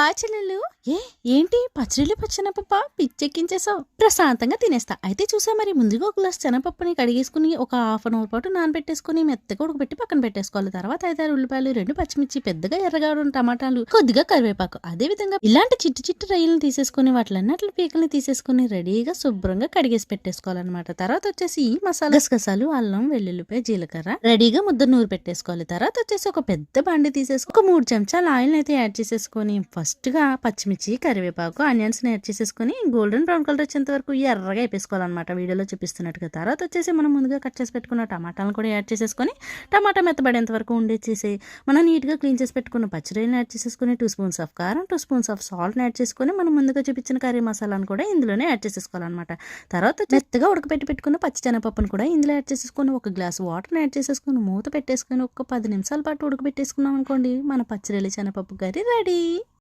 ఆ చెల్లెలు ఏ ఏంటి? పచ్చడిలు పచ్చనపప్ప? పిచ్చెక్కించేసావు. ప్రశాంతంగా తినేస్తా. అయితే చూసా మరి ముందుగా ఒక గ్లాస్ శనపప్పుని కడిగేసుకుని ఒక హాఫ్ అన్ అవర్ పాటు నానబెట్టేసుకుని మెత్తగా ఉడకబెట్టి పక్కన పెట్టేసుకోవాలి. తర్వాత ఐదారు ఉల్లిపాయలు రెండు పచ్చిమిర్చి పెద్దగా ఎర్రగా ఉన్న టమాటాలు కొద్దిగా కరివేపాకు. అదే విధంగా ఇలాంటి చిట్టు చిట్టు రొయ్యలను తీసేసుకుని వాటిలన్నట్లు పీకల్ని తీసేసుకుని రెడీగా శుభ్రంగా కడిగేసి పెట్టేసుకోవాలన్నమాట. తర్వాత వచ్చేసి ఈ మసాలా గసగసాలు అల్లం వెల్లుల్లిపాయ జీలకర్ర రెడీగా ముద్ద నూరు పెట్టేసుకోవాలి. తర్వాత వచ్చేసి ఒక పెద్ద బండి తీసేసుకుని ఒక మూడు చెంచాలు ఆయిల్ అయితే యాడ్ చేసేసుకొని ఫస్ట్ ఫస్ట్గా పచ్చిమిర్చి కరివేపాకు ఆనియన్స్ యాడ్ చేసేసుకొని గోల్డెన్ బ్రౌన్ కలర్ వచ్చేంత వరకు ఎర్రగా వేపేసుకోవాలన్నమాట. వీడియోలో చూపిస్తున్నట్టుగా. తర్వాత వచ్చేసి మనం ముందుగా కట్ చేసి పెట్టుకున్న టమాటాలను కూడా యాడ్ చేసేసుకొని టమాటా మెత్తబడేంత వరకు ఉండేసేసి మనం నీట్గా క్లీన్ చేసి పెట్టుకున్న పచ్చిరొయ్యలను యాడ్ చేసేసుకొని టూ స్పూన్స్ ఆఫ్ కారం టూ స్పూన్స్ ఆఫ్ సాల్ట్ని యాడ్ చేసుకొని మనం ముందుగా చూపించిన కర్రీ మసాలాను కూడా ఇందులోనే యాడ్ చేసేసుకోవాలన్నమాట. తర్వాత మెత్తగా ఉడకపెట్టి పెట్టుకున్న పచ్చి శనగపప్పును కూడా ఇందులో యాడ్ చేసేసుకొని ఒక గ్లాస్ వాటర్ని యాడ్ చేసేసుకొని మూత పెట్టేసుకొని ఒక పది నిమిషాల పాటు ఉడకబెట్టేసుకున్నాం అనుకోండి మన పచ్చిరొయ్యల శనగపప్పు కర్రీ రెడీ.